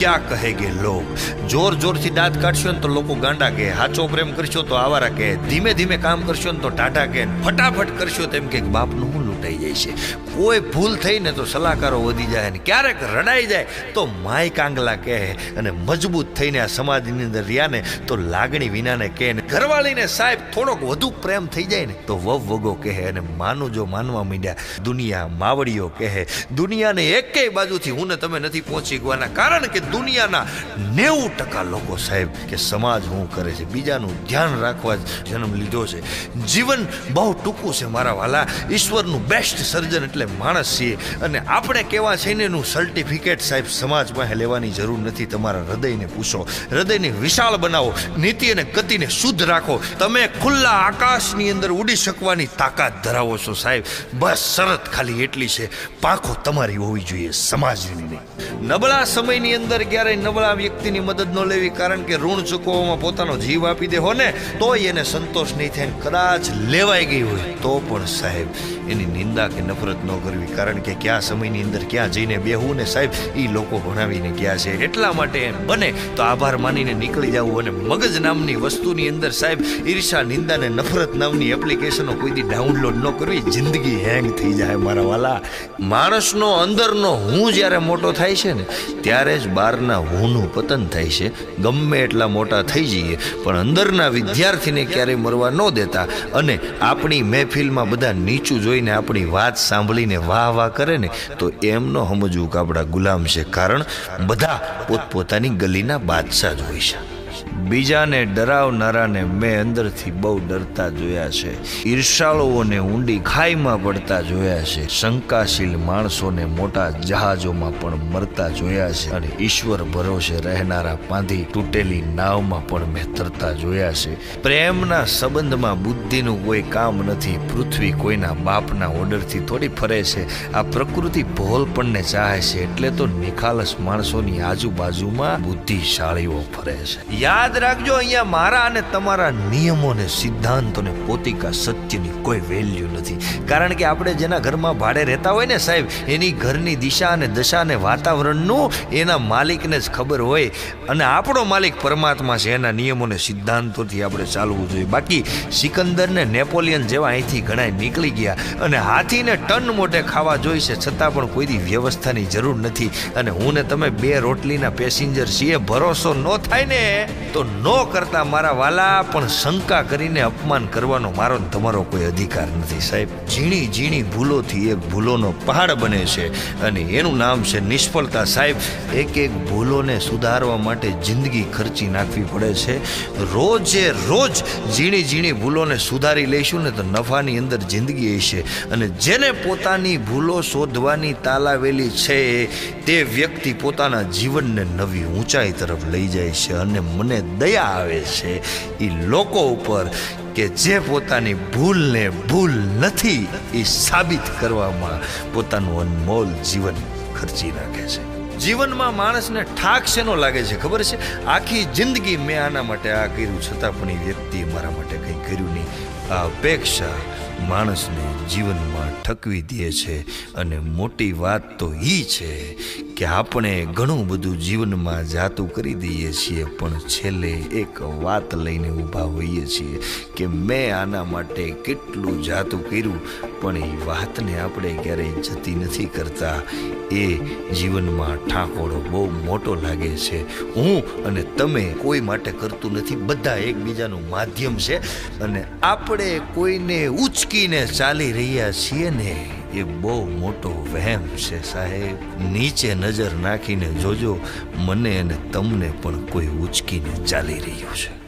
ક્યાં કહેગે લોગ જોર જોરથી દાંત કાઢશો ને તો લોકો ગાંડા કે હાચો પ્રેમ કરશો તો આવારા કે ધીમે ધીમે કામ કરશો ને તો ટાટા કે ફટાફટ કરશો તેમ કે બાપનું લૂંટાઈ જાય છે. કોઈ ભૂલ થઈને તો સલાહકારો વધી જાય ને ક્યારેક રડાઈ જાય તો માય કાંગલા કહે અને મજબૂત થઈને આ સમાજની અંદર રહ્યા તો લાગણી વિનાને કહે ને ઘરવાળીને સાહેબ થોડોક વધુ પ્રેમ થઈ જાય ને તો વવ વગો કહે અને માનું જો માનવા માંડ્યા, દુનિયા માવડીઓ કહે, દુનિયાને એકેય બાજુથી હું ને તમે નથી પહોંચી ગવાના કારણ કે દુનિયાના નેવું ટકા લોકો સાહેબ કે સમાજ હું કરે છે, બીજાનું ધ્યાન રાખવા જન્મ લીધો છે. જીવન બહુ ટૂંકું છે મારા વાલા, ઈશ્વરનું બેસ્ટ સર્જન એટલે માણસ છીએ. અને આપણે કેવા છે એનું સર્ટિફિકેટ સાહેબ સમાજ પાસે લેવાની જરૂર નથી. તમારા હૃદયને પૂછો. હૃદયને વિશાળ બનાવો. નીતિ અને ગતિને શુદ્ધ રાખો. તમે ખુલ્લા આકાશની અંદર ઉડી શકવાની તાકાત ધરાવો છો સાહેબ. બસ શરત ખાલી એટલી છે. પાંખો તમારી હોવી જોઈએ સમાજની નહીં. નબળા સમયની અંદર ક્યારેય નબળા વ્યક્તિની મદદ ન લેવી કારણ કે ઋણ ચૂકવવામાં પોતાનો જીવ આપી દે હો ને, તોય એને સંતોષ નહીં થાય કદાચ લેવાઈ ગઈ હોય તો પણ સાહેબ, એની નિંદા કે નફરત ન કરવી. કારણ કે કયા સમયની અંદર ક્યાં જઈને બેહવું ને સાહેબ એ લોકો ભણાવીને ગયા છે. એટલા માટે એમ બને તો આભાર માનીને નીકળી જવું અને મગજ નામની વસ્તુની અંદર સાહેબ, ઈર્ષા, નિંદા ને નફરત નામની એપ્લિકેશનો કોઈથી ડાઉનલોડ ન કરવી. જિંદગી હેંગ થઈ જાય મારા વાલા. માણસનો અંદરનો હું જ્યારે મોટો થાય છે ને, ત્યારે જ બહારના હુંનું પતન થાય છે. ગમે એટલા મોટા થઈ જઈએ, પણ અંદરના વિદ્યાર્થીને ક્યારેય મરવા ન દેતા. અને આપણી મહેફિલમાં બધા નીચું જોઈને આપણી વાત સાંભળીને વાહ વાહ કરે ને, તો એમનો સમજવું કે આપણા ગુલામ છે. કારણ બધા પોતપોતાની ગલીના બાદશાહ જ હોય છે. બીજાને ડરાવનારાને મેં અંદરથી બહુ ડરતા જોયા છે. ઈર્ષાળુઓને ઊંડી ખાઈમાં પડતા જોયા છે. શંકાશીલ માણસોને મોટા જહાજોમાં પણ મરતા જોયા છે અને ઈશ્વર ભરોસે રહેનારા પાંધી તૂટેલી નાવમાં પણ મેં તરતા જોયા છે. પ્રેમના સંબંધમાં બુદ્ધિનું કોઈ કામ નથી. પૃથ્વી કોઈના બાપના ઓર્ડરથી થોડી ફરે છે. આ પ્રકૃતિ ભોલપણને ચાહે છે. એટલે તો નિખાલસ માણસોની આજુબાજુમાં બુદ્ધિશાળીઓ ફરે છે. યાદ રાખજો અહીંયા મારા અને તમારા નિયમો ને સિદ્ધાંતો ને પોતિકા સત્યની કોઈ વેલ્યુ નથી. કારણ કે આપણે જેના ઘરમાં ભાડે રહેતા હોય ને સાહેબ, એની ઘરની દિશા અને દશા અને વાતાવરણનું એના માલિકને જ ખબર હોય. અને આપણો માલિક પરમાત્મા છે, એના નિયમો ને સિદ્ધાંતોથી આપણે ચાલવું જોઈએ. બાકી સિકંદર ને નેપોલિયન જેવા અહીંથી ઘણા નીકળી ગયા અને હાથીને ટન મોઢે ખાવા જોઈશે છતાં પણ કોઈની વ્યવસ્થાની જરૂર નથી. અને હું ને તમે બે રોટલીના પેસેન્જર છીએ, ભરોસો ન થાય ને તો નો કરતા મારા વાલા, પણ શંકા કરીને અપમાન કરવાનો મારો તમારો કોઈ અધિકાર નથી. સાહેબ, ઝીણી ઝીણી ભૂલોથી એક ભૂલોનો પહાડ બને છે અને એનું નામ છે નિષ્ફળતા. સાહેબ, એક એક ભૂલોને સુધારવા માટે જિંદગી ખર્ચી નાખવી પડે છે. રોજે રોજ ઝીણી ઝીણી ભૂલોને સુધારી લઈશું ને તો નફાની અંદર જિંદગી હશે અને જેને પોતાની ભૂલો શોધવાની તાલાવેલી છે, તે વ્યક્તિ પોતાના જીવનને નવી ઊંચાઈ તરફ લઈ જાય છે અને મને દયા આવે છે એ લોકો ઉપર કે જે પોતાની ભૂલને ભૂલ નથી એ સાબિત કરવામાં પોતાનું અનમોલ જીવન ખર્ચી નાખે છે. જીવનમાં માણસને ઠાક શેનો લાગે છે ખબર છે? આખી જિંદગી મેં આના માટે આ કર્યું, છતાં પણ એ વ્યક્તિએ મારા માટે કંઈ કર્યું નહીં. આ અપેક્ષા માણસને જીવનમાં ઠકવી દે છે અને મોટી વાત તો એ છે કે આપણે ઘણું બધું જીવનમાં જાતું કરી દઈએ છીએ, પણ છેલ્લે એક વાત લઈને ઊભા હોઈએ છીએ કે મેં આના માટે કેટલું જાતું કર્યું, પણ એ વાતને આપણે ક્યારેય જતી નથી કરતા. એ જીવનમાં ઠાકોડો બહુ મોટો લાગે છે. હું અને તમે કોઈ માટે કરતું નથી, બધા એકબીજાનું માધ્યમ છે અને આપણે કોઈને ઉચકીને ચાલી રહ્યા છીએ ને. એ બહુ મોટો વહેમ છે સાહેબ. નીચે નજર નાખીને જોજો, મને અને તમને પણ કોઈ ઉચકીને ચાલી રહ્યું છે.